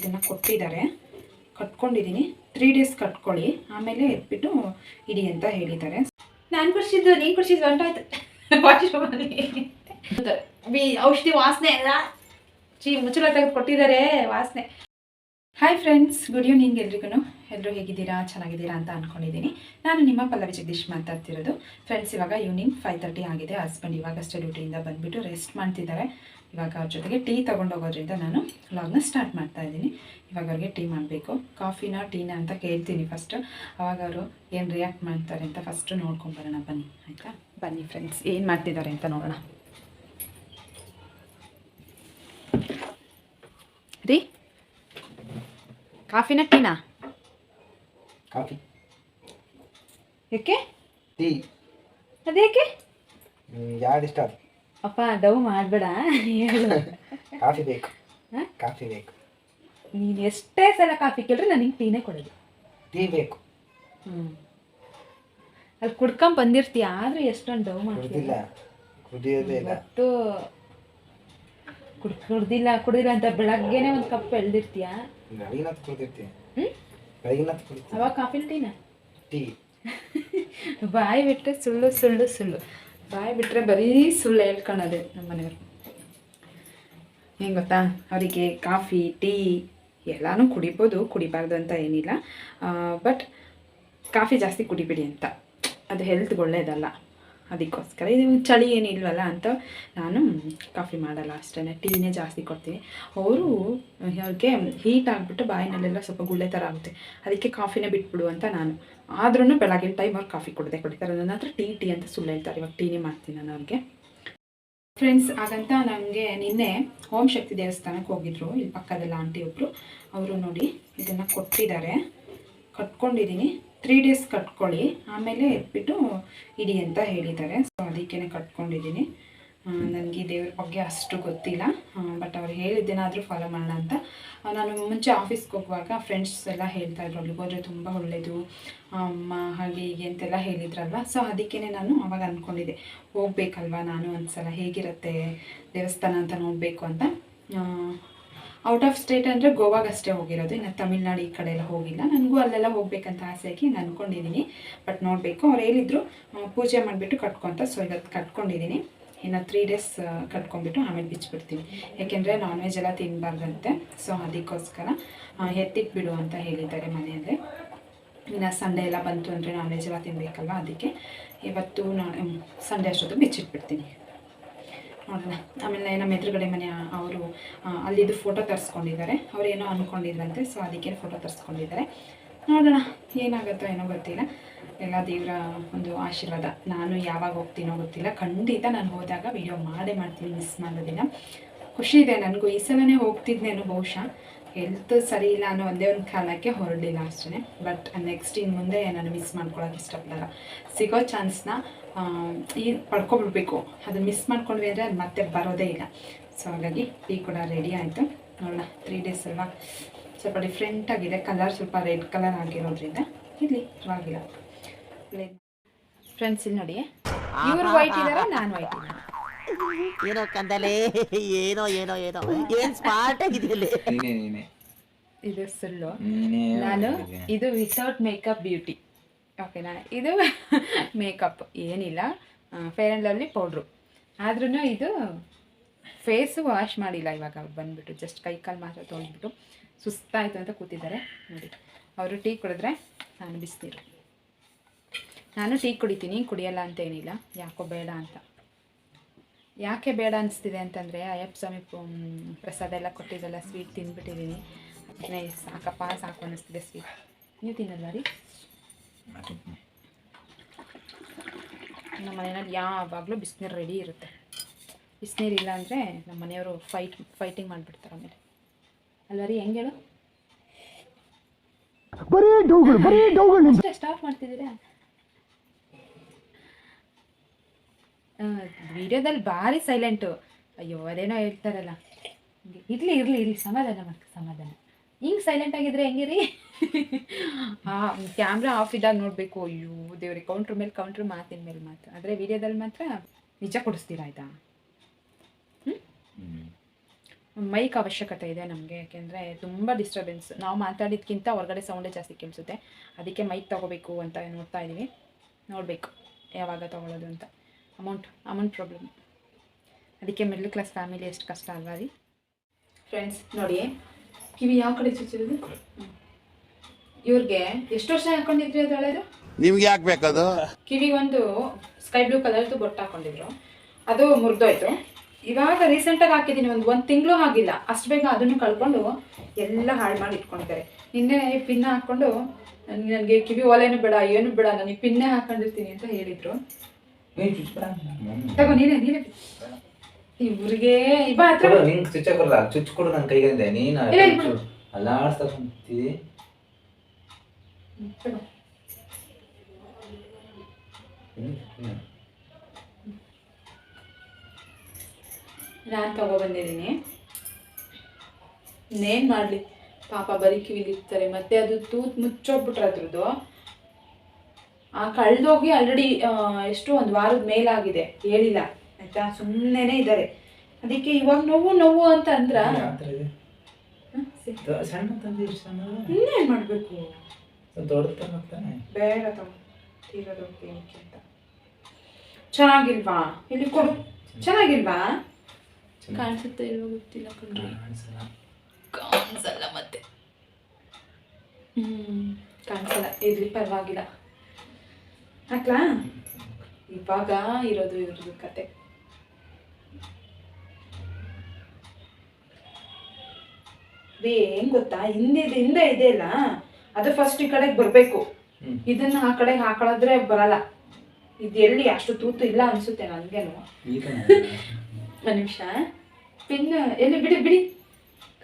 ಇದನ್ನು ಕೊಟ್ಟಿದ್ದಾರೆ. ಕಟ್ಕೊಂಡಿದ್ದೀನಿ ತ್ರೀ ಡೇಸ್ ಕಟ್ಕೊಳ್ಳಿ. ಆಮೇಲೆ ಎತ್ಬಿಟ್ಟು ಇಡಿ ಅಂತ ಹೇಳಿದ್ದಾರೆ. ನಾನು ಕುಡಿಸಿದ್ದು, ನೀನು ಕುಡಿಸಿದ್ದು ಹೊಂಟಾಯ್ತು ಬಿ- ಔಷಧಿ ವಾಸನೆ ಎಲ್ಲ ಚೀ ಮುಚ್ಚಳ ತೆಗೆದು ಕೊಟ್ಟಿದ್ದಾರೆ. ವಾಸನೆ. ಹಾಯ್ ಫ್ರೆಂಡ್ಸ್ ಗುಡ್ ಈವ್ನಿಂಗ್ ಎಲ್ರಿಗೂ ಎಲ್ಲರೂ ಹೇಗಿದ್ದೀರಾ? ಚೆನ್ನಾಗಿದ್ದೀರಾ ಅಂತ ಅಂದ್ಕೊಂಡಿದ್ದೀನಿ ನಾನು ನಿಮ್ಮ ಪಲ್ಲವಿ ಜಗದೀಶ್ ಮಾತಾಡ್ತಿರೋದು. ಫ್ರೆಂಡ್ಸ್ ಇವಾಗ ಈವ್ನಿಂಗ್ ಫೈವ್ ತರ್ಟಿ ಆಗಿದೆ. ಹಸ್ಬೆಂಡ್ ಇವಾಗಷ್ಟೇ ಡ್ಯೂಟಿಯಿಂದ ಬಂದುಬಿಟ್ಟು ರೆಸ್ಟ್ ಮಾಡ್ತಿದ್ದಾರೆ. ಇವಾಗ ಅವ್ರ ಜೊತೆಗೆ ಟೀ ತೊಗೊಂಡೋಗೋದ್ರಿಂದ ನಾನು ಲಾಗ್ನ ಸ್ಟಾರ್ಟ್ ಮಾಡ್ತಾ ಇದ್ದೀನಿ. ಇವಾಗ ಅವ್ರಿಗೆ ಟೀ ಮಾಡಬೇಕು. ಕಾಫಿನ ಟೀನ ಅಂತ ಕೇಳ್ತೀನಿ ಫಸ್ಟ್ ಅವಾಗ ಅವರು ಏನು ರಿಯಾಕ್ಟ್ ಮಾಡ್ತಾರೆ ಅಂತ ಫಸ್ಟು ನೋಡ್ಕೊಂಬರೋಣ ಬನ್ನಿ. ಆಯಿತಾ? ಬನ್ನಿ ಫ್ರೆಂಡ್ಸ್ ಏನು ಮಾಡ್ತಿದ್ದಾರೆ ಅಂತ ನೋಡೋಣ. ರೀ? ಕಾಫಿನ ಟೀನಾ? ಕಾಫಿ. ಏಕೆ? ಟೀ. ಅದೇಕೆ? ಯಾರು ಇಷ್ಟ? ಅಪ್ಪ ಡವ್ ಮಾಡಬೇಡ ಹೇಳು. ಕಾಫಿ ಬೇಕು? ಕಾಫಿ ಬೇಕು. ನೀನು ಎಷ್ಟೇ ಸಲ ಕಾಫಿ ಕೇಳಿದ್ರೆ ನನಗೆ ಟೀನೇ ಕೊಡೋದು. ಟೀ ಬೇಕು. ಹ್ಞೂ ಅಲ್ಲಿ ಕುಡ್ಕೊಂಡ್ ಬಂದಿರ್ತೀಯ ಆದ್ರೆ ಎಷ್ಟೊಂದು ಡವ್ ಮಾಡ್ತೀಯ. ಕುಡಿಯೋದೇ ಇಲ್ಲ. ಕುಡ್ ಕುಡ್ದಿಲ್ಲ ಕುಡಿದಿಲ್ಲ ಅಂತ ಬೆಳಗ್ಗೆನೆ ಒಂದು ಕಪ್ ಎಳ್ದಿರ್ತೀಯ? ಅವಾಗ ಕಾಫಿ ಟೀನಾ? ಟೀ. ಬಾಯಿ ಬಿಟ್ಟರೆ ಸುಳ್ಳು ಸುಳ್ಳು ಸುಳ್ಳು. ಬಾಯಿ ಬಿಟ್ಟರೆ ಬರೀ ಸುಳ್ಳು ಹೇಳ್ಕೊಳೋದೆ ನಮ್ಮ ಮನೆಯವರು. ಹೆಂಗೆ ಗೊತ್ತಾ ಅವರಿಗೆ ಕಾಫಿ, ಟೀ ಎಲ್ಲನೂ ಕುಡಿಬೋದು, ಕುಡಿಬಾರ್ದು ಅಂತ ಏನಿಲ್ಲ. ಬಟ್ ಕಾಫಿ ಜಾಸ್ತಿ ಕುಡಿಬೇಡಿ ಅಂತ. ಅದು ಹೆಲ್ತ್ಗೆ ಒಳ್ಳೇದಲ್ಲ. ಅದಕ್ಕೋಸ್ಕರ ಇದು ಚಳಿ ಏನಿಲ್ವಲ್ಲ ಅಂತ ನಾನು ಕಾಫಿ ಮಾಡಲ್ಲ ಅಷ್ಟೇ ಟೀನೇ ಜಾಸ್ತಿ ಕೊಡ್ತೀನಿ. ಅವರು, ಅವ್ರಿಗೆ ಹೀಟ್ ಆಗಿಬಿಟ್ಟು ಬಾಯಿನಲ್ಲೆಲ್ಲ ಸ್ವಲ್ಪ ಗುಳ್ಳೆ ಥರ ಆಗುತ್ತೆ. ಅದಕ್ಕೆ ಕಾಫಿನೇ ಬಿಟ್ಬಿಡು ಅಂತ ನಾನು. ಆದ್ರೂ ಬೆಳಗಿನ ಟೈಮ್ ಅವ್ರು ಕಾಫಿ ಕೊಡದೆ ಕೊಡ್ತಾರೆ. ನನ್ನ ಹತ್ರ ಟೀ ಟೀ ಅಂತ ಸುಳ್ಳು ಹೇಳ್ತಾರೆ. ಇವಾಗ ಟೀನೇ ಮಾಡ್ತೀನಿ ನಾನು ಅವ್ರಿಗೆ. ಫ್ರೆಂಡ್ಸ್ ಹಾಗಂತ ನನಗೆ ನಿನ್ನೆ ಓಂ ಶಕ್ತಿ ದೇವಸ್ಥಾನಕ್ಕೆ ಹೋಗಿದ್ರು. ಇಲ್ಲಿ ಪಕ್ಕದಲ್ಲಿ ಆಂಟಿ ಒಬ್ಬರು ಅವರು ನೋಡಿ ಇದನ್ನು ಕೊಟ್ಟಿದ್ದಾರೆ. ಕಟ್ಕೊಂಡಿದ್ದೀನಿ. ತ್ರೀ ಡೇಸ್ ಕಟ್ಕೊಳ್ಳಿ. ಆಮೇಲೆ ಎತ್ಬಿಟ್ಟು ಇಡಿ ಅಂತ ಹೇಳಿದ್ದಾರೆ. ಸೊ ಅದಕ್ಕೇ ಕಟ್ಕೊಂಡಿದ್ದೀನಿ. ನನಗೆ ದೇವ್ರ ಬಗ್ಗೆ ಅಷ್ಟು ಗೊತ್ತಿಲ್ಲ. ಬಟ್ ಅವ್ರು ಹೇಳಿದ್ದೇನಾದರೂ ಫಾಲೋ ಮಾಡೋಣ ಅಂತ. ನಾನು ಮುಂಚೆ ಆಫೀಸ್ಗೆ ಹೋಗುವಾಗ ಫ್ರೆಂಡ್ಸ್ ಎಲ್ಲ ಹೇಳ್ತಾ ಇದ್ರು. ಅಲ್ಲಿಗೆ ಹೋದರೆ ತುಂಬ ಒಳ್ಳೆಯದು ಅಮ್ಮ ಹಾಗೆ ಹೀಗೆ ಅಂತೆಲ್ಲ ಹೇಳಿದ್ರಲ್ವ? ಸೊ ಅದಕ್ಕೇ ನಾನು ಅವಾಗ ಅಂದ್ಕೊಂಡಿದ್ದೆ ಹೋಗ್ಬೇಕಲ್ವಾ ನಾನು ಒಂದು ಸಲ ಹೇಗಿರುತ್ತೆ ದೇವಸ್ಥಾನ ಅಂತ ನೋಡಬೇಕು ಅಂತ. ಔಟ್ ಆಫ್ ಸ್ಟೇಟ್ ಅಂದರೆ ಗೋವಾಗಷ್ಟೇ ಹೋಗಿರೋದು. ಇನ್ನು ತಮಿಳ್ನಾಡು ಈ ಕಡೆ ಎಲ್ಲ ಹೋಗಿಲ್ಲ. ನನಗೂ ಅಲ್ಲೆಲ್ಲ ಹೋಗ್ಬೇಕಂತ ಆಸೆ ಆಗಿ ನಾನು ಅಂದ್ಕೊಂಡಿದ್ದೀನಿ ಬಟ್ ನೋಡಬೇಕು. ಅವ್ರು ಹೇಳಿದ್ರು ಪೂಜೆ ಮಾಡಿಬಿಟ್ಟು ಕಟ್ಕೊಂತ. ಸೊ ಇವತ್ತು ಕಟ್ಕೊಂಡಿದ್ದೀನಿ ಇನ್ನು ತ್ರೀ ಡೇಸ್ ಕಟ್ಕೊಂಡ್ಬಿಟ್ಟು ಆಮೇಲೆ ಬಿಚ್ಚಿಬಿಡ್ತೀನಿ ಯಾಕೆಂದರೆ ನಾನ್ ವೆಜ್ ಎಲ್ಲ ತಿನ್ನಬಾರ್ದಂತೆ ಸೊ ಅದಕ್ಕೋಸ್ಕರ ಎತ್ತಿಟ್ಬಿಡು ಅಂತ ಹೇಳಿದ್ದಾರೆ ಮನೆಯಲ್ಲೇ. ಇನ್ನು ಸಂಡೇ ಎಲ್ಲ ಬಂತು ಅಂದರೆ ನಾನ್ ವೆಜ್ ಎಲ್ಲ ತಿನ್ನಬೇಕಲ್ವ ಅದಕ್ಕೆ ಇವತ್ತು ನಾಳೆ ಸಂಡೇ ಅಷ್ಟೊತ್ತು ಬಿಚ್ಚಿಟ್ಬಿಡ್ತೀನಿ. ಆಮೇಲೆ ನಮ್ಮ ಎದುರುಗಡೆ ಮನೆ, ಅವರು ಅಲ್ಲಿದ್ದು ಫೋಟೋ ತರಿಸ್ಕೊಂಡಿದ್ದಾರೆ. ಅವ್ರು ಏನೋ ಅಂದ್ಕೊಂಡಿದ್ರಂತೆ ಸೊ ಅದಕ್ಕೆ ಫೋಟೋ ತರಿಸ್ಕೊಂಡಿದ್ದಾರೆ. ನೋಡೋಣ, ಏನಾಗುತ್ತೋ ಏನೋ ಗೊತ್ತಿಲ್ಲ. ಎಲ್ಲ ದೇವರ ಒಂದು ಆಶೀರ್ವಾದ. ನಾನು ಯಾವಾಗ ಹೋಗ್ತೀನೋ ಗೊತ್ತಿಲ್ಲ. ಖಂಡಿತ ನಾನು ಹೋದಾಗ ವಿಡಿಯೋ ಮಾಡೇ ಮಾಡ್ತೀನಿ ಮಿಸ್ ಮಾಡೋದಿಲ್ಲ. ಖುಷಿ ಇದೆ ನನಗೂ. ಈ ಸಲನೇ ಹೋಗ್ತಿದ್ನೇನೋ ಬಹುಶಃ. ಹೆಲ್ತ್ ಸರಿ ಇಲ್ಲ ಅನ್ನೋ ಒಂದೇ ಒಂದು ಕಾರಣಕ್ಕೆ ಹೊರಡಿಲ್ಲ ಅಷ್ಟೇ ಬಟ್ ನೆಕ್ಸ್ಟ್ ಇನ್ನು ಮುಂದೆ ನಾನು ಮಿಸ್ ಮಾಡ್ಕೊಳಕ್ಕೆ ಇಷ್ಟಪಡಲ್ಲ ಸಿಗೋ ಚಾನ್ಸ್ನ ಈ ಪಡ್ಕೊಬಿಡ್ಬೇಕು. ಅದನ್ನು ಮಿಸ್ ಮಾಡ್ಕೊಂಡ್ವಿ ಅಂದರೆ ಅದು ಮತ್ತೆ ಬರೋದೇ ಇಲ್ಲ. ಸೊ ಹಾಗಾಗಿ ಟೀ ಕೂಡ ರೆಡಿ ಆಯಿತು. ನೋಡೋಣ ತ್ರೀ ಡೇಸ್ ಅಲ್ವಾ? ಸ್ವಲ್ಪ ಡಿಫ್ರೆಂಟಾಗಿದೆ ಕಲರ್ ಸ್ವಲ್ಪ ರೆಡ್ ಕಲರ್ ಆಗಿರೋದ್ರಿಂದ ಇರಲಿ ಪರವಾಗಿಲ್ಲ. ಫ್ರೆಂಡ್ಸ್ ಇಲ್ಲಿ ನೋಡಿ. ಇವರು ವೈಟ್ ಇದ್ದಾರೆ ನಾನು ವೈಟ್ ಇದ್ದೀನಿ ಏನೋ ಕಂದಲೆ ಏನೋ ಏನೋ ಏನೋ. ಏನ್ ಸ್ಮಾರ್ಟ್ ಆಗಿದೆಯಲ್ಲಿ ನೀನೇ ನೀನೇ. ಇದು ಸುಳ್ಳು. ನೀನೇ ನಾನು ಇದು ವಿತೌಟ್ ಮೇಕಪ್ ಬ್ಯೂಟಿ ಓಕೆನಾ ಇದು ಮೇಕಪ್ ಏನಿಲ್ಲ. ಫೇರ್ ಆ್ಯಂಡ್ ಲವ್ಲಿ ಪೌಡ್ರು ಆದ್ರೂ ಇದು ಫೇಸು ವಾಶ್ ಮಾಡಿಲ್ಲ ಇವಾಗ ಅವ್ರು ಬಂದುಬಿಟ್ಟು. ಜಸ್ಟ್ ಕೈ ಕಾಲು ಮಾತ್ರ ತೊಗೊಂಡ್ಬಿಟ್ಟು ಸುಸ್ತಾಯಿತು ಅಂತ ಕೂತಿದ್ದಾರೆ. ನೋಡಿ. ಅವರು ಟೀ ಕುಡಿದ್ರೆ ನಾನು ಬಿಸಿನೀರು. ನಾನು ಟೀ ಕುಡಿತೀನಿ. ಕುಡಿಯಲ್ಲ ಅಂತ ಏನಿಲ್ಲ. ಯಾಕೋ ಬೇಡ ಅಂತ. ಯಾಕೆ ಬೇಡ ಅನಿಸ್ತಿದೆ ಅಂತಂದರೆ ಅಯ್ಯಪ್ಪ ಸ್ವಾಮಿ ಪ್ರಸಾದ ಎಲ್ಲ ಕೊಟ್ಟಿದ್ದೆಲ್ಲ ಸ್ವೀಟ್ ತಿಂದ್ಬಿಟ್ಟಿದ್ದೀನಿ ಅದನ್ನೇ ಸಾಕಪ್ಪ ಸಾಕು ಅನ್ನಿಸ್ತಿದೆ ಸ್ವೀಟ್ ನೀವು ತಿನ್ನಲ್ಲ ರೀ? ನಮ್ಮ ಮನೆಯಲ್ಲಿ ಯಾವಾಗಲೂ ಬಿಸಿನೀರು ರೆಡಿ ಇರುತ್ತೆ. ಬಿಸಿನೀರು ಇಲ್ಲ ಅಂದರೆ ನಮ್ಮ ಮನೆಯವರು ಫೈಟ್ ಫೈಟಿಂಗ್ ಮಾಡಿಬಿಡ್ತಾರೆ ಆಮೇಲೆ. ಅಲ್ವಾ ರೀ ಹೆಂಗೆ ಹೇಳು? ಅಷ್ಟೇ ಸ್ಟಾಪ್ ಮಾಡ್ತಿದ್ದೀರಾ? ವಿಡಿಯೋದಲ್ಲಿ ಭಾರಿ ಸೈಲೆಂಟು ಅಯ್ಯೋ ಅದೇನೋ ಹೇಳ್ತಾರಲ್ಲ. ಹಿಂಗೆ ಇರಲಿ ಇರಲಿ ಇರಲಿ ಸಮಾಧಾನ ಮಾಡ್ಕೊ ಸಮಾಧಾನ. ಹಿಂಗೆ ಸೈಲೆಂಟ್ ಆಗಿದ್ರೆ ಹೆಂಗೆ ರೀ ಹಾಂ ಕ್ಯಾಮ್ರಾ ಆಫ್ ಇದ್ದಾಗ ನೋಡಬೇಕು. ಅಯ್ಯೋ ದೇವ್ರಿ ಕೌಂಟ್ರ್ ಮೇಲೆ ಕೌಂಟ್ರ್ ಮಾತಿನ ಮೇಲೆ ಮಾತು ಆದರೆ ವಿಡಿಯೋದಲ್ಲಿ ಮಾತ್ರ ನಿಜ ಕೊಡಿಸ್ತೀರ ಆಯಿತಾ? ಮೈಕ್ ಅವಶ್ಯಕತೆ ಇದೆ ನಮಗೆ ಯಾಕೆಂದರೆ ತುಂಬ ಡಿಸ್ಟರ್ಬೆನ್ಸ್ ನಾವು ಮಾತಾಡಿದ್ಕಿಂತ ಹೊರಗಡೆ ಸೌಂಡೇ ಜಾಸ್ತಿ ಕೇಳಿಸುತ್ತೆ. ಅದಕ್ಕೆ ಮೈಕ್ ತೊಗೋಬೇಕು ಅಂತ ನೋಡ್ತಾ ಇದ್ದೀವಿ. ನೋಡಬೇಕು ಯಾವಾಗ ತೊಗೊಳ್ಳೋದು ಅಂತ. ಅಮೌಂಟ್ ಅಮೌಂಟ್ ಪ್ರಾಬ್ಲಮ್ ಅದಕ್ಕೆ ಮಿಡ್ಲ್ ಕ್ಲಾಸ್ ಫ್ಯಾಮಿಲಿ ಎಷ್ಟು ಕಷ್ಟ ಅಲ್ವಾ ರೀ ಫ್ರೆಂಡ್ಸ್ ನೋಡಿ ಕಿವಿ ಯಾವ ಕಡೆ ಚುಚ್ಚಿರೋದು ಇವ್ರಿಗೆ ಎಷ್ಟು ವರ್ಷ ಹಾಕೊಂಡಿದ್ರಿ ಅದು ಹಳೆದು? ನಿಮ್ಗೆ ಯಾಕೆ ಬೇಕದು? ಕಿವಿಗೆ ಒಂದು ಸ್ಕೈ ಬ್ಲೂ ಕಲರ್ದು ಬೊಟ್ಟು ಹಾಕೊಂಡಿದ್ರು. ಅದು ಮುರಿದೋಯ್ತು. ಇವಾಗ ರೀಸೆಂಟಾಗಿ ಹಾಕಿದ್ದೀನಿ ಒಂದು ಒಂದು ತಿಂಗಳು ಆಗಿಲ್ಲ. ಅಷ್ಟು ಬೇಗ ಅದನ್ನು ಕಳ್ಕೊಂಡು ಎಲ್ಲ ಹಾಳು ಮಾಡಿ ಇಟ್ಕೊಂಡಿದ್ದಾರೆ. ನಿನ್ನೆ ಪಿನ್ನ ಹಾಕ್ಕೊಂಡು ನನಗೆ ಕಿವಿ ಓಲೆನೂ ಬೇಡ ಏನು ಬೇಡ ನನಗೆ ಪಿನ್ನೇ ಹಾಕೊಂಡಿರ್ತೀನಿ ಅಂತ ಹೇಳಿದ್ರು. ತಗೋ ನೀನೇ ನೀನೇ ಇವ್ರಿಗೆ ಬಾ ಹತ್ರ. ಕೊಡು, ನಿಂಗ್ ಚುಚ್ಚ ಕೊಡಲ್ಲ ಚುಚ್ಚು ಕೊಡು ನನ್ನ ಕೈಗೆ ನೀನ್ ಇಲ್ಲ, ಇಲ್ಲ. ಅಲ್ಲ ಆಡ್ಸಕೊಂತಿ ಹ್ಮ್, ತಗೋ. ನಾನು ತಗೊಬಂದಿದ್ದೀನಿ ಇನ್ನೇನು ಮಾಡಲಿ? ಪಾಪ ಬರೀ ಕಿವಿಲಿರ್ತಾರೆ ಮತ್ತೆ ಅದು ತೂತ್ ಮುಚ್ಚೋಗ್ಬಿಟ್ರೆ ಅದ್ರದ್ದು. ಕಳೆದೋಗಿ ಆಲ್ರೆಡಿ ಎಷ್ಟು ಒಂದು ವಾರದ ಮೇಲಾಗಿದೆ ಹೇಳಿಲ್ಲ. ಆಯ್ತಾ? ಸುಮ್ಮನೆ ಇದ್ದಾರೆ. ಅದಕ್ಕೆ ಇವಾಗ ನೋವು ನೋವು ಅಂತ ಅಂದ್ರ? ಇನ್ನೇನ್ ಮಾಡಬೇಕು? ಬೇಡ ಅಂತ. ಚೆನ್ನಾಗಿಲ್ವಾ? ಇಲ್ಲಿ ಕೊಡು. ಚೆನ್ನಾಗಿಲ್ವಾ? ಕಾಣಿಸುತ್ತೆ ಇಲ್ವೋ ಗೊತ್ತಿಲ್ಲ ಕಣ್ರಿ. ಕಾಣಿಸಲ್ಲ ಮತ್ತೆ. ಹ್ಮ್ ಕಾಣಿಸಲ್ಲ. ಇರ್ಲಿ ಪರವಾಗಿಲ್ಲ. ಹಾಕ್ಲಾ ಇವಾಗ ಇರೋದು ಇವ್ರದ್ದು ಕತೆ. ಏನ್ ಹೆಂಗ್ ಗೊತ್ತಾ? ಹಿಂದೆ ಹಿಂದೆ ಇದೆ ಅಲ್ಲ? ಅದು ಫಸ್ಟ್ ಈ ಕಡೆಗೆ ಬರಬೇಕು. ಇದನ್ನ ಆ ಕಡೆಗೆ ಹಾಕೊಳ್ಳೋದ್ರೆ ಬರಲ್ಲ. ಇದು ಎಲ್ಲಿ ಅಷ್ಟು ತೂತು ಇಲ್ಲ ಅನ್ಸುತ್ತೆ ನನ್ಗೇನು. ಒಂದು ನಿಮಿಷ. ಪಿನ್ ಎಲ್ಲಿ ಬಿಡಿ ಬಿಡಿ.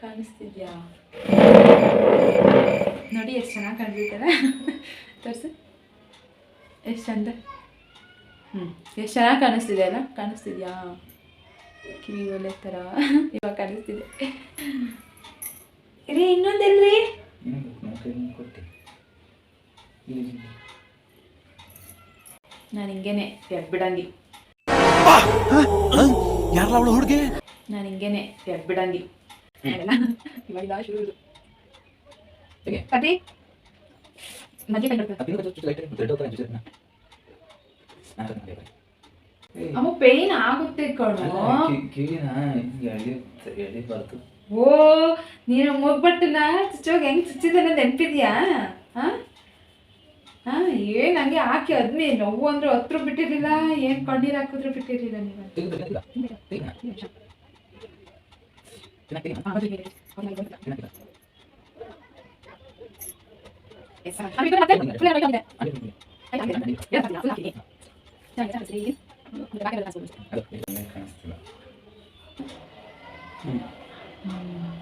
ಕಾಣಿಸ್ತಿದ್ಯಾ? ನೋಡಿ ಎಷ್ಟು ಚೆನ್ನಾಗಿ ಕಾಣಿಸುತ್ತಲ್ಲ ತೋರಿಸು. ಎಷ್ಟು ಚಂದ ಹ್ಞೂ ಎಷ್ಟು ಚೆನ್ನಾಗಿ ಕಾಣಿಸ್ತಿದೆ ಅಲ್ಲ? ಕಾಣಿಸ್ತಿದ್ಯಾ? ಕಿವಿ ಒಲೆ ಥರ ಇವಾಗ ಕಾಣಿಸ್ತಿದೆ. ರೀ ಇನ್ನೊಂದೆಲ್ರಿ ನಾನು ಹಿಂಗೇನೆ. ಬಿಡಂಗಿ. ಯಾರಲ್ಲ ಅವಳು ಹುಡುಗಿ? ನಾನು ಹಿಂಗೇನೆ. ಬಿಡಂಗಿ. ಇವಾಗ ಶುರು ಕಟಿ ಅಮ್ಮ ಪೇನ್ ಆಗುತ್ತೆ ಕಣೋ ಎಳಿಬಾರ್ದು ಓ ನೀನು ಮುಗ್ಬಟ್ಟನ ಚುಚ್ಚೋಗಿ ಹೆಂಗ್ ನೆನಪಿದ್ಯಾ ಹಾ ಹಾ ಏನ್ ಹಂಗೆ ಹಾಕಿ ಅದ್ನೇ ನೋವು ಅಂದ್ರೆ ಹತ್ರ ಬಿಟ್ಟಿರ್ಲಿಲ್ಲ ಏನ್ ಕಣ್ಣೀರ್ ಹಾಕಿದ್ರು ಬಿಟ್ಟಿರ್ಲಿಲ್ಲ ನೀವು ತೆಗ್ದು ತೆಗ್ದು ತೆಗ್ದು ಕಾಣಿಸ್ತಿಲ್ಲ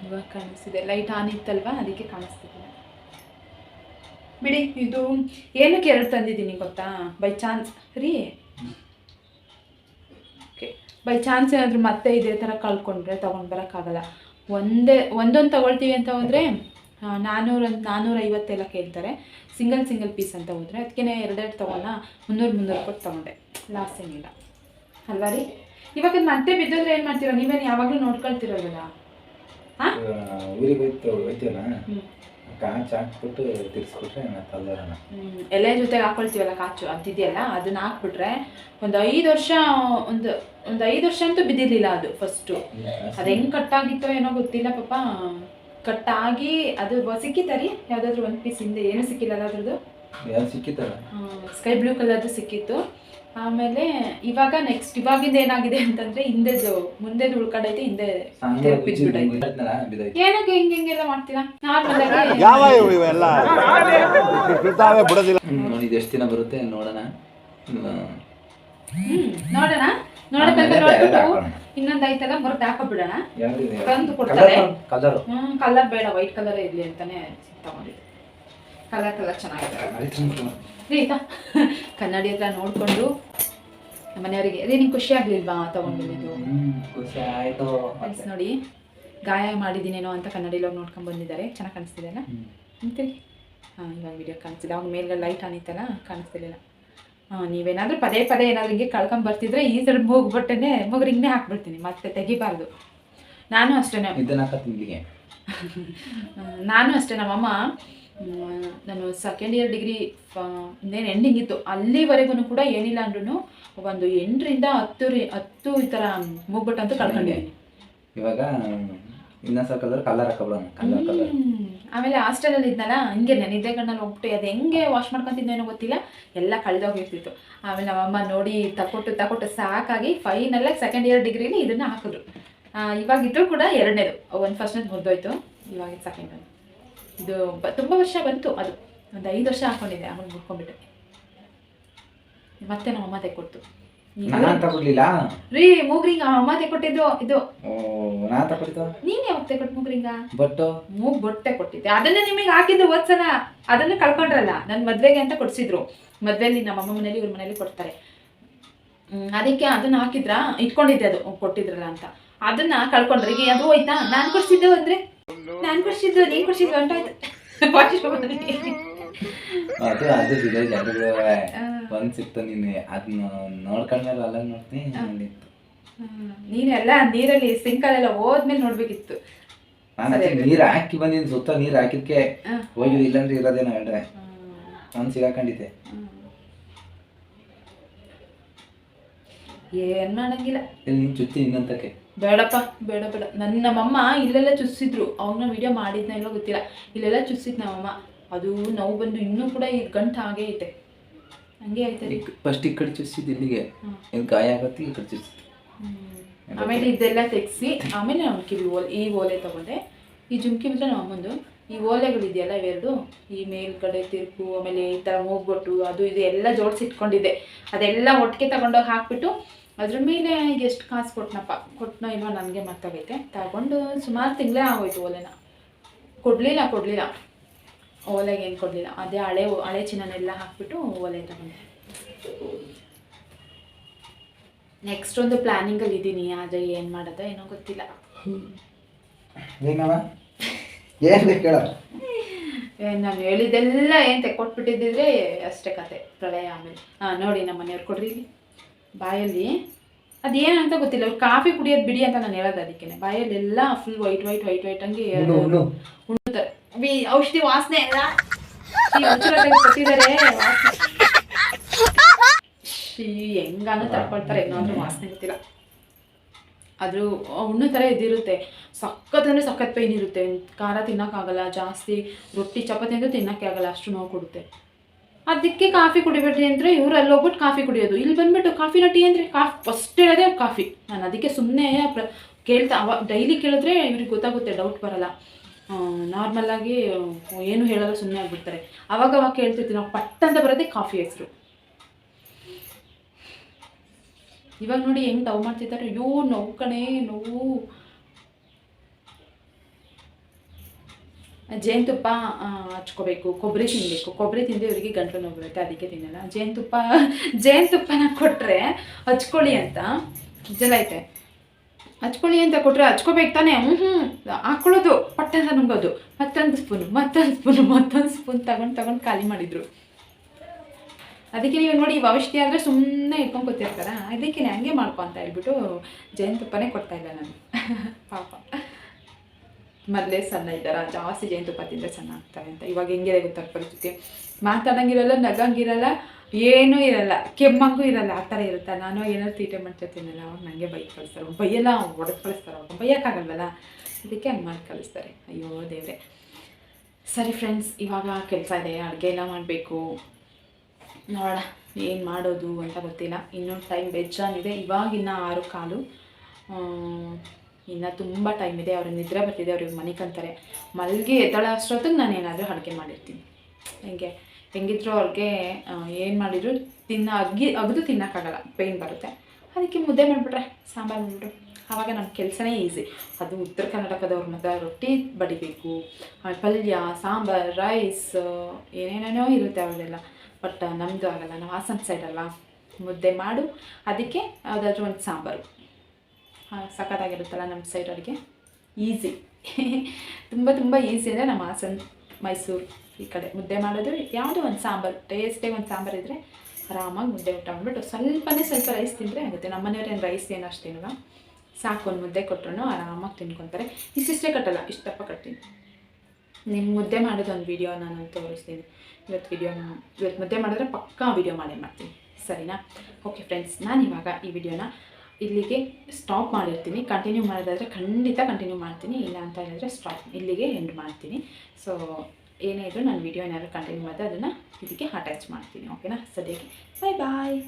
ಇವಾಗ ಕಾಣಿಸ್ತಿದೆ. ಲೈಟ್ ಆನ್ ಇತ್ತಲ್ವಾ? ಅದಕ್ಕೆ ಕಾಣಿಸ್ತಿದೆ. ಬಿಡಿ, ಇದು ಏನಕ್ಕೆ ಎರಡು ತಂದಿದ್ದೀನಿ ಗೊತ್ತಾ? ಬೈ ಚಾನ್ಸ್ ರೀ? ಓಕೆ ಬೈ ಚಾನ್ಸ್ ಏನಾದರೂ ಮತ್ತೆ ಇದೇ ಥರ ಕಳ್ಕೊಂಡ್ರೆ ತೊಗೊಂಡು ಬರೋಕ್ಕಾಗಲ್ಲ. ಒಂದೇ, ಒಂದೊಂದು ತಗೊಳ್ತೀವಿ ಅಂತ ಹೋದರೆ ನಾನ್ನೂರ ನಾನ್ನೂರೈವತ್ತೆಲ್ಲ ಕೇಳ್ತಾರೆ. ಸಿಂಗಲ್ ಸಿಂಗಲ್ ಪೀಸ್ ಅಂತ ಹೋದರೆ ಅದಕ್ಕೆ ಎರಡೆರಡು ತೊಗೊಂಡ ಮುನ್ನೂರು ಮುನ್ನೂರು ಕೊಟ್ಟು ತೊಗೊಂಡೆ. ಲಾಸ್ ಏನಿಲ್ಲ. ಅಲ್ವಾ ರೀ? ಇವಾಗ ಮತ್ತೆ ಬಿದ್ದಿದ್ರೆ ಏನು ಮಾಡ್ತೀರಾ? ನೀವೇನು ಯಾವಾಗಲೂ ನೋಡ್ಕೊಳ್ತಿರೋದಿಲ್ಲ ಹಾಂ? ಕಾಚ್ ಹಾಕ್ಬಿಟ್ಟು ಎಲೆ ಜೊತೆಗೆ ಹಾಕೊಳ್ತೀವಲ್ಲ ಕಾಚು? ಅಂತಿದೆಯಲ್ಲ ಅದನ್ನ ಹಾಕ್ಬಿಟ್ರೆ ಒಂದು ಐದು ವರ್ಷ ಒಂದು ಒಂದು ಐದು ವರ್ಷ ಅಂತೂ ಬಿದ್ದಿರ್ಲಿಲ್ಲ ಅದು ಫಸ್ಟು ಅದು ಹೆಂಗ್ ಕಟ್ಟಾಗಿತ್ತೋ ಏನೋ ಗೊತ್ತಿಲ್ಲ ಪಾಪ. ಕಟ್ಟಾಗಿ ಅದು ಸಿಕ್ಕಿತ್ತರಿ ಯಾವ್ದಾದ್ರು ಒಂದ್ ಪೀಸ್ ಹಿಂದೆ ಏನು ಸಿಕ್ಕಿಲ್ಲ ಅದ್ರದ್ದು? ಯಾರು ಸಿಕ್ಕಿತ್ತಲ್ಲ ಸ್ಕೈ ಬ್ಲೂ ಕಲರ್ದು ಸಿಕ್ಕಿತ್ತು. ಆಮೇಲೆ ಇವಾಗ ನೆಕ್ಸ್ಟ್ ಇವಾಗಿಂದ ಏನಾಗಿದೆ ಅಂತಂದ್ರೆ ಹಿಂದೆದು ಮುಂದೆದು ಉಳ್ಕೊಂಡೈತೆ ಹಿಂದೆ ಏನಕ್ಕೆ ಹಿಂಗ ಹಿಂಗೆಲ್ಲ ಮಾಡ್ತೀರಾ? ನಾರ್ಮಲ್. ಎಷ್ಟು ದಿನ ಬರುತ್ತೆ ನೋಡೋಣ. ಹ್ಮ್. ಹ್ಮ್ ನೋಡೋಣ. ಬೇರೆ ನೋಡ್ಬಿಟ್ಟು ಇನ್ನೊಂದ್ ಐತಲ್ಲ ಮುರ್ದು ಹಾಕೋಬಿಡೋಣ. ಯಾವ್ದಿದೆ? ತಂದು ಕೊಡ್ತಾರೆ. ಹ್ಮ್ ಕಲರ್ ಬೇಡ ವೈಟ್ ಕಲರ್ ಇರ್ಲಿ ಅಂತಾನೆ ತಗೊಂಡಿದ್ದೆ. ಕಲರ್ ಕಲರ್ ಚೆನ್ನಾಗಿದೆ. ಕನ್ನಡಿ ಹತ್ರ ನೋಡ್ಕೊಂಡು ಮನೆಯವರಿಗೆ ಅದೇ ನಿಂಗೆ ಖುಷಿ ಆಗ್ಲಿಲ್ವಾ ತಗೊಂಡಿದ್ದು? ಖುಷಿ ಆಯ್ತು. ನೋಡಿ ಗಾಯ ಮಾಡಿದ್ದೀನೇನೋ ಅಂತ ಕನ್ನಡಿಲಿ ಹೋಗಿ ನೋಡ್ಕೊಂಡು ಬಂದಿದ್ದಾರೆ. ಚೆನ್ನಾಗಿ ಕಾಣಿಸ್ತಿದೆ ಅಲ್ಲ. ಅಂತೀರಿ ಹಾಂ ಇವಾಗ ವಿಡಿಯೋ ಕಾಣಿಸ್ತಿದೆ. ಅವಾಗ ಮೇಲ್ಗಡೆ ಲೈಟ್ ಆನಿತ್ತಲ್ಲ ಕಾಣಿಸ್ತಿರ್ಲಿಲ್ಲ. ನೀವೇನಾದರೂ ಪದೇ ಪದೇ ಏನಾದರೂ ಹಿಂಗೆ ಕಳ್ಕೊಂಡ್ ಬರ್ತಿದ್ರೆ ಈ ಸೈಡ್ ಮೂಗು ಬಟ್ಟೆನೆ ಮೂಗು ರಿಂಗ್ನೇ ಹಾಕ್ಬಿಡ್ತೀನಿ ಮತ್ತೆ ತೆಗಿಬಾರ್ದು. ನಾನು ಅಷ್ಟೇ ನಾನು ಅಷ್ಟೇ ನಮ್ಮಮ್ಮ ನಾನು ಸೆಕೆಂಡ್ ಇಯರ್ ಡಿಗ್ರಿ ಇನ್ನೇನು ಎಂಡಿಂಗ್ ಇತ್ತು. ಅಲ್ಲಿವರೆಗೂ ಕೂಡ ಏನಿಲ್ಲ ಅಂದ್ರೂ ಒಂದು ಎಂಟರಿಂದ ಹತ್ತು ರೀ ಹತ್ತು ಈ ಥರ ಮೂಗ್ಬಿಟ್ಟು ಅಂತೂ ಕಳ್ಕೊಂಡಿದ್ದೀನಿ. ಇವಾಗ ಇನ್ನೊಂದು ಸ್ವಲ್ಪ ಕಲರ್ ಕಲರ್ ಹಾಕಬಿಡೋಣ ಕಲರ್ ಕಲರ್. ಆಮೇಲೆ ಹಾಸ್ಟೆಲಲ್ಲಿ ಇದ್ನಲ್ಲ ಹಿಂಗೆ ನಿದ್ದೆ ಕಣ್ಣಲ್ಲಿ ಹೋಗ್ಬಿಟ್ಟು ಅದು ಹೆಂಗೆ ವಾಶ್ ಮಾಡ್ಕೊಂತಿದ್ದೇನೋ ಗೊತ್ತಿಲ್ಲ ಎಲ್ಲ ಕಳೆದೋಗಿರ್ತಿತ್ತು ಆಮೇಲೆ ನಮ್ಮಮ್ಮ ನೋಡಿ ತಕೊಟ್ಟು ತಕೊಟ್ಟು ಸಾಕಾಗಿ ಫೈನಲ್ಲಾಗಿ ಸೆಕೆಂಡ್ ಇಯರ್ ಡಿಗ್ರಿಲಿ ಇದನ್ನ ಹಾಕಿದ್ರು. ಆ, ಇವಾಗ ಇದ್ರೂ ಕೂಡ ಎರಡನೇದು ಒಂದು ಫಸ್ಟ್ನೇದು ಮುದ್ದೋಯ್ತು ಇವಾಗ ಸೆಕೆಂಡ್ ಇದು ಬ ತುಂಬ ವರ್ಷ ಬಂತು ಅದು ಒಂದು ಐದು ವರ್ಷ ಹಾಕೊಂಡಿದ್ದೆ ಆಮೇಲೆ ಮುಡ್ಕೊಂಡ್ಬಿಟ್ಟೆ ಮತ್ತೆ ನಮ್ಮಮ್ಮ ತೆಕ್ಕೊಡ್ತು. ನಾನ್ ತಗೊಡ್ಲಿಲ್ಲ ರೀ ಮೂಗ್ರಿಂಗ ಅಮ್ಮ ತೆಕ್ಕೊಟ್ಟಿದ್ದು ಇದು. ಓ ನಾನ್ ತಗೊಳ್ತ? ನೀನು ಯಾವಾಗ ತೆಕ್ಕೊಟ್ಟು ಮೂಗ್ರಿಂಗ? ಬಟ್ ಮೂಗ್ ಬೊಟ್ಟೆ ಕೊಟ್ಟಿದ್ದೆ. ಅದನ್ನ ನಿಮಗೆ ಹಾಕಿದ್ದು ಅದನ್ನ ಕಳ್ಕೊಂಡ್ರಲ್ಲ ನನ್ ಮದ್ವೆಗೆ ಅಂತ ಕೊಡ್ಸಿದ್ರು. ಮದ್ವೆಲಿ ನಮ್ಮ ಅಮ್ಮ ಮನೇಲಿ ಇವ್ರ ಮನೇಲಿ ಕೊಡ್ತಾರೆ. ಹ್ಮ್, ಅದಕ್ಕೆ ಅದನ್ನ ಹಾಕಿದ್ರ? ಇಟ್ಕೊಂಡಿದ್ದೆ ಅದು. ಕೊಟ್ಟಿದ್ರಲ್ಲ ಅಂತ. ಅದನ್ನ ಕಳ್ಕೊಂಡ್ರಿ. ಈಗ ಅದು ಹೋಯ್ತಾ? ನಾನ್ ಕೊಡ್ಸಿದ್ದು ಅಂದ್ರೆ? ನಾನ್ ಕೊಡ್ಸಿದ್ದು ನೀನ್ ಕೊಡ್ಸಿದ್ದು ಅಂತ ಅದು ಅದು ಇದೆ ಅದು ಒಂದ್ ಸಿಕ್ತು ನೀನು ಅದನ್ನ ನೋಡ್ಕೊಂಡ್ಮೇಲೆ ಅಲ್ಲ ನೋಡ್ತೀನಿ ನಡೀತು ನೀನೆಲ್ಲ ನೀರಲ್ಲಿ ಸಿಂಕಲ್ಲೆಲ್ಲ ಹೋದ್ಮೇಲೆ ನೋಡ್ಬೇಕಿತ್ತು. ನಾನು ನೀರ್ ಹಾಕಿ ಬಂದಿನಿ ಸುತ್ತ ನೀರ್ ಹಾಕಿದ್ಕೆ ಹೋಗಿ ಇಲ್ಲಂದ್ರೆ ಇರೋದೇನೋ ಹೇಳ್ರೆ ನಾನು ಸಿಗಾಕೊಂಡಿದ್ದೆ. ಏನ್ ಮಾಡಂಗಿಲ್ಲ. ಇಲ್ಲಿ ನೀನ್ ಚುತ್ತಿ ಇನ್ನಂತಕ್ಕೆ ಬೇಡಪ್ಪ ಬೇಡ ಬೇಡ. ನನ್ನ ನಮ್ಮಮ್ಮ ಇಲ್ಲೆಲ್ಲ ಚುಚ್ಚಿದ್ರು. ಅವ್ನ ವಿಡಿಯೋ ಮಾಡಿದ್ನ ಇಲ್ಲೋ ಗೊತ್ತಿಲ್ಲ. ಇಲ್ಲೆಲ್ಲ ಚುಚ್ಚಿದ್ ನಮ್ಮಮ್ಮ. ಅದು ನೋವು ಬಂದು ಇನ್ನೂ ಕೂಡ ಈ ಗಂಟು ಹಾಗೆ ಐತೆ. ಹಂಗೆ ಐತೆ ರೀ ಫಸ್ಟ್ ಈ ಕಡೆ ಚುಚ್ಚಿದ್ದು ಇಲ್ಲಿಗೆ. ಗಾಯ ಆಗತ್ತೆ ಈ ಕಡೆ ಚುಚ್ಚಿದ್ದು. ಆಮೇಲೆ ಇದೆಲ್ಲ ತೆಗ್ಸಿ ಆಮೇಲೆ ನಾನು ಕಿವಿ ಓಲೆ ಈ ಓಲೆ ತಗೊಂಡೆ. ಈ ಜುಮ್ಕಿ ಬಿಟ್ಟರೆ ನಮ್ಮ ಅಮ್ಮಂದು ಈ ಓಲೆಗಳಿದೆಯಲ್ಲ ಇವೆರಡು ಈ ಮೇಲ್ಗಡೆ ತಿರುಪು ಆಮೇಲೆ ಈ ಥರ ಮೂಗ್ಬೊಟ್ಟು ಅದು ಇದು ಎಲ್ಲ ಜೋಡಿಸಿ ಇಟ್ಕೊಂಡಿದ್ದೆ. ಅದೆಲ್ಲ ಒಟ್ಟಿಗೆ ತಗೊಂಡೋಗಿ ಹಾಕ್ಬಿಟ್ಟು ಅದ್ರ ಮೇಲೆ ಎಷ್ಟು ಕಾಸು ಕೊಟ್ನಪ್ಪ ಕೊಟ್ಟನೋ ಇಲ್ವೋ ನನಗೆ ಮತ್ತಾಗೈತೆ. ತಗೊಂಡು ಸುಮಾರು ತಿಂಗಳೇ ಆಗೋಯ್ತು ಓಲೆನ. ಕೊಡಲಿಲ್ಲ ಕೊಡಲಿಲ್ಲ. ಓಲೆಗೆ ಏನು ಕೊಡಲಿಲ್ಲ. ಅದೇ ಹಳೆ ಹಳೆ ಚಿನ್ನನೆಲ್ಲ ಹಾಕ್ಬಿಟ್ಟು ಓಲೆ ತಗೊಂಡೆ. ನೆಕ್ಸ್ಟ್ ಒಂದು ಪ್ಲಾನಿಂಗಲ್ಲಿ ಇದ್ದೀನಿ. ಆದರೆ ಏನು ಮಾಡೋದು ಏನೋ ಗೊತ್ತಿಲ್ಲ. ನಾನು ಹೇಳಿದ್ದೆಲ್ಲ ಏನು ತೆಕ್ಕೊಟ್ಬಿಟ್ಟಿದ್ದಿದ್ರೆ ಅಷ್ಟೇ ಕತೆ ಪ್ರಳಯ ಆಮೇಲೆ. ಹಾಂ ನೋಡಿ ನಮ್ಮ ಮನೆಯವ್ರು ಕೊಡ್ರಿ ಇಲ್ಲಿ. ಬಾಯಲ್ಲಿ. ಅದೇನಂತ ಅಂತ ಗೊತ್ತಿಲ್ಲ. ಅವ್ರು ಕಾಫಿ ಕುಡಿಯೋದು ಬಿಡಿ ಅಂತ ನಾನು ಹೇಳೋದು ಅದಕ್ಕೆ ಬಾಯಲ್ಲಿ ಎಲ್ಲ full white white white white ಹಂಗೆ ಔಷಧಿ ವಾಸನೆ ಎಲ್ಲ ಕೊಟ್ಟಿದ್ದಾರೆ. ಹೆಂಗಾನು ತಡ್ಕೊಳ್ತಾರೆ ಹೆಂಗಾದ್ರೂ ವಾಸನೆ ಗೊತ್ತಿಲ್ಲ. ಆದರೂ ಥರ ಇದಿರುತ್ತೆ ಸಖತ್ ಅಂದರೆ ಸಖತ್ ಪೈನ್ ಇರುತ್ತೆ. ಖಾರ ತಿನ್ನೋಕ್ಕಾಗಲ್ಲ, ಜಾಸ್ತಿ ರೊಟ್ಟಿ, ಚಪಾತಿ ಅಂತೂ ತಿನ್ನೋಕ್ಕೆ ಆಗಲ್ಲ, ಅಷ್ಟು ನೋವು ಕೊಡುತ್ತೆ. ಅದಕ್ಕೆ ಕಾಫಿ ಕುಡಿಬೇಡ್ರಿ ಅಂದ್ರೆ ಇವ್ರು ಅಲ್ಲಿ ಹೋಗ್ಬಿಟ್ಟು ಕಾಫಿ ಕುಡಿಯೋದು. ಇಲ್ಲಿ ಬಂದ್ಬಿಟ್ಟು ಕಾಫಿನ ಟೀ ಅಂದ್ರೆ ಕಾಫಿ ಫಸ್ಟ್ ಹೇಳೋದೇ ಕಾಫಿ. ನಾನು ಅದಕ್ಕೆ ಸುಮ್ಮನೆ ಕೇಳ್ತಾ, ಅವ ಡೈಲಿ ಕೇಳಿದ್ರೆ ಇವ್ರಿಗೆ ಗೊತ್ತಾಗುತ್ತೆ ಡೌಟ್ ಬರಲ್ಲ. ನಾರ್ಮಲಾಗಿ ಏನು ಹೇಳೋದು ಸುಮ್ಮನೆ ಆಗ್ಬಿಡ್ತಾರೆ. ಅವಾಗ ಅವಾಗ ಕೇಳ್ತಿರ್ತೀವಿ ನಾವು ಪಟ್ ಅಂತ ಬರೋದೇ ಕಾಫಿ ಹೆಸರು. ಇವಾಗ ನೋಡಿ ಹೆಂಗ್ ಡವ್ ಮಾಡ್ತಿದ್ದಾರೆ. ಅಯ್ಯೋ, ನೋವು ಕಣೆ, ನೋವು. ಜೇನುತುಪ್ಪ ಹಚ್ಕೋಬೇಕು, ಕೊಬ್ಬರಿ ತಿನ್ನಬೇಕು ಕೊಬ್ಬರಿ ತಿಂದು ಇವರಿಗೆ ಗಂಟಲು ನೋವು ಬರುತ್ತೆ, ಅದಕ್ಕೆ ತಿನ್ನಲ್ಲ. ಜೇನುತುಪ್ಪ, ಜೇನುತುಪ್ಪನ ಕೊಟ್ಟರೆ ಹಚ್ಕೊಳ್ಳಿ ಅಂತ. ಜಲ ಐತೆ. ಹಚ್ಕೊಳ್ಳಿ ಅಂತ ಕೊಟ್ಟರೆ ಹಚ್ಕೋಬೇಕು ತಾನೇ? ಹ್ಞೂ ಹ್ಞೂ ಹಾಕ್ಕೊಳ್ಳೋದು ಪಟ್ಟಂತ ನುಂಗೋದು. ಮತ್ತೊಂದು ಸ್ಪೂನ್ ಮತ್ತೊಂದು ಸ್ಪೂನ್ ಮತ್ತೊಂದು ಸ್ಪೂನ್ ತಗೊಂಡು ತಗೊಂಡು ಖಾಲಿ ಮಾಡಿದ್ರು. ಅದಕ್ಕೆ ನೀವು ನೋಡಿ ಇವು ಔಷಧಿ ಆದರೆ ಸುಮ್ಮನೆ ಇಟ್ಕೊಂಡು ಕೂತಿರ್ತಾರ. ಅದಕ್ಕೆ ಹಂಗೆ ಮಾಡ್ಕೊ ಅಂತ ಹೇಳ್ಬಿಟ್ಟು ಜೇನುತುಪ್ಪನೇ ಕೊಡ್ತಾ ಇಲ್ಲ ನಾನು ಪಾಪ. ಮೊದಲೇ ಸಣ್ಣ ಇದ್ದಾರ? ಜಾಸ್ತಿ ಜೇನುತುಪ್ಪ ತಿಂದರೆ ಸಣ್ಣ ಆಗ್ತಾರೆ ಅಂತ. ಇವಾಗ ಹೆಂಗಿದೆ ಗೊತ್ತಾಗ ಪರಿಸ್ಥಿತಿ ಮಾತಾಡಂಗಿರಲ್ಲ ನಗಂಗಿರಲ್ಲ. ಏನೂ ಇರಲ್ಲ, ಕೆಮ್ಮಂಗೂ ಇರಲ್ಲ, ಆ ಥರ ಇರುತ್ತೆ. ನಾನು ಏನಾದ್ರು ತೀಟೆ ಮಾಡ್ತಿರ್ತೀನಲ್ಲ ಅವ್ರು ನನಗೆ ಬೈಕ್ ಕಳಿಸ್ತಾರೆ. ಬೈಯೆಲ್ಲ ಹೊಡೆದು ಕಳಿಸ್ತಾರೆ. ಅವಾಗ ಬೈಯೋಕ್ಕಾಗಲ್ವಲ್ಲ ಅದಕ್ಕೆ ಹಂಗೆ ಮಾಡಿ ಕಳಿಸ್ತಾರೆ. ಅಯ್ಯೋ ದೇವ್ರೆ. ಸರಿ ಫ್ರೆಂಡ್ಸ್ ಇವಾಗ ಕೆಲಸ ಇದೆ, ಅಡುಗೆ ಎಲ್ಲ ಮಾಡಬೇಕು. ನೋಡೋಣ, ಏನು ಮಾಡೋದು ಅಂತ ಗೊತ್ತಿಲ್ಲ. ಇನ್ನೊಂದು ಟೈಮ್ ಬೆಜ್ಜಾನಿದೆ ಇವಾಗ ಇನ್ನು ಆರು ಕಾಲು. ಇನ್ನು ತುಂಬ ಟೈಮ್ ಇದೆ. ಅವ್ರಿಗೆ ನಿದ್ರೆ ಬರ್ತಿದೆ. ಅವ್ರಿಗೆ ಮನಿಕಂತಾರೆ ಮಲ್ಗಿ ಎದ್ದಳ ಅಷ್ಟೊತ್ತಿಗೆ ನಾನು ಏನಾದರೂ ಅಡುಗೆ ಮಾಡಿರ್ತೀನಿ. ಹೆಂಗೆ? ಹೆಂಗಿದ್ರು ಅವ್ರಿಗೆ ಏನು ಮಾಡಿದ್ರು? ತಿನ್ನ, ಅಗ್ಗಿ, ಅಗದು ತಿನ್ನೋಕ್ಕಾಗಲ್ಲ ಪೇಯ್ನ್ ಬರುತ್ತೆ. ಅದಕ್ಕೆ ಮುದ್ದೆ ಮಾಡಿಬಿಟ್ರೆ ಸಾಂಬಾರು ಮಾಡಿಬಿಟ್ರು ಆವಾಗ ನಮ್ಮ ಕೆಲಸನೇ ಈಸಿ ಅದು ಉತ್ತರ ಕರ್ನಾಟಕದವ್ರ ಮತ್ತೆ ರೊಟ್ಟಿ, ಬಡಿಬೇಕು ಪಲ್ಯ, ಸಾಂಬಾರು ರೈಸ್ ಏನೇನೇನೋ ಇರುತ್ತೆ ಅವ್ರದ್ದೆಲ್ಲ ಬಟ್ ನಮ್ಮದು ಆಗಲ್ಲ. ನಾವು ಹಾಸನ ಸೈಡಲ್ಲ ಮುದ್ದೆ ಮಾಡು. ಅದಕ್ಕೆ ಯಾವುದಾದ್ರೂ ಒಂದು ಸಾಂಬಾರು. ಸಖತ್ತಾಗಿರುತ್ತಲ್ಲ ನಮ್ಮ ಸೈಡ್ ಅಡುಗೆ ಈಸಿ ತುಂಬ ತುಂಬ ಈಸಿ ಅಂದರೆ ನಮ್ಮ ಹಾಸನ ಮೈಸೂರು ಈ ಕಡೆ ಮುದ್ದೆ ಮಾಡೋದು. ಯಾವುದೋ ಒಂದು ಸಾಂಬಾರು ಟೇಸ್ಟೇ ಒಂದು ಸಾಂಬಾರು ಇದ್ದರೆ ಆರಾಮಾಗಿ ಮುದ್ದೆ ಊಟ ಮಾಡಿಬಿಟ್ಟು ಸ್ವಲ್ಪನೇ ಸ್ವಲ್ಪ ರೈಸ್ ತಿಂದರೆ ಆಗುತ್ತೆ. ನಮ್ಮ ಮನೆಯವ್ರೇನು ರೈಸ್ ಏನು ಅಷ್ಟು ಸಾಕು, ಒಂದು ಮುದ್ದೆ ಕೊಟ್ಟರು ಆರಾಮಾಗಿ ತಿನ್ಕೊತಾರೆ ಇಷ್ಟಿಷ್ಟೇ ಕಟ್ಟಲ್ಲ, ಇಷ್ಟಪ್ಪ ಕಟ್ತೀನಿ ನಿಮ್ಮ ಮುದ್ದೆ ಮಾಡೋದು ಒಂದು ವಿಡಿಯೋ ನಾನು ತೋರಿಸ್ತೀನಿ. ಇವತ್ತು ವಿಡಿಯೋ ಇವತ್ತು ಮುದ್ದೆ ಮಾಡಿದ್ರೆ ಪಕ್ಕಾ ವಿಡಿಯೋ ಮಾಡೇ ಮಾಡ್ತೀನಿ. ಸರಿನಾ? ಓಕೆ ಫ್ರೆಂಡ್ಸ್ ನಾನು ಇವಾಗ ಈ ವಿಡಿಯೋನ ಇಲ್ಲಿಗೆ ಸ್ಟಾಪ್ ಮಾಡಿರ್ತೀನಿ. ಕಂಟಿನ್ಯೂ ಮಾಡೋದಾದರೆ ಖಂಡಿತ ಕಂಟಿನ್ಯೂ ಮಾಡ್ತೀನಿ. ಇಲ್ಲ ಅಂತ ಹೇಳಿದ್ರೆ ಸ್ಟಾಪ್ ಇಲ್ಲಿಗೆ ಎಂಡ್ ಮಾಡ್ತೀನಿ. ಸೊ ಏನೇ ಇದ್ದರೂ ನಾನು ವಿಡಿಯೋ ಏನಾದರೂ ಕಂಟಿನ್ಯೂ ಮಾಡಿದ್ರೆ ಅದನ್ನು ಇದಕ್ಕೆ ಅಟ್ಯಾಚ್ ಮಾಡ್ತೀನಿ. ಓಕೆನಾ ಸದ್ಯಕ್ಕೆ ಬಾಯ್ ಬಾಯ್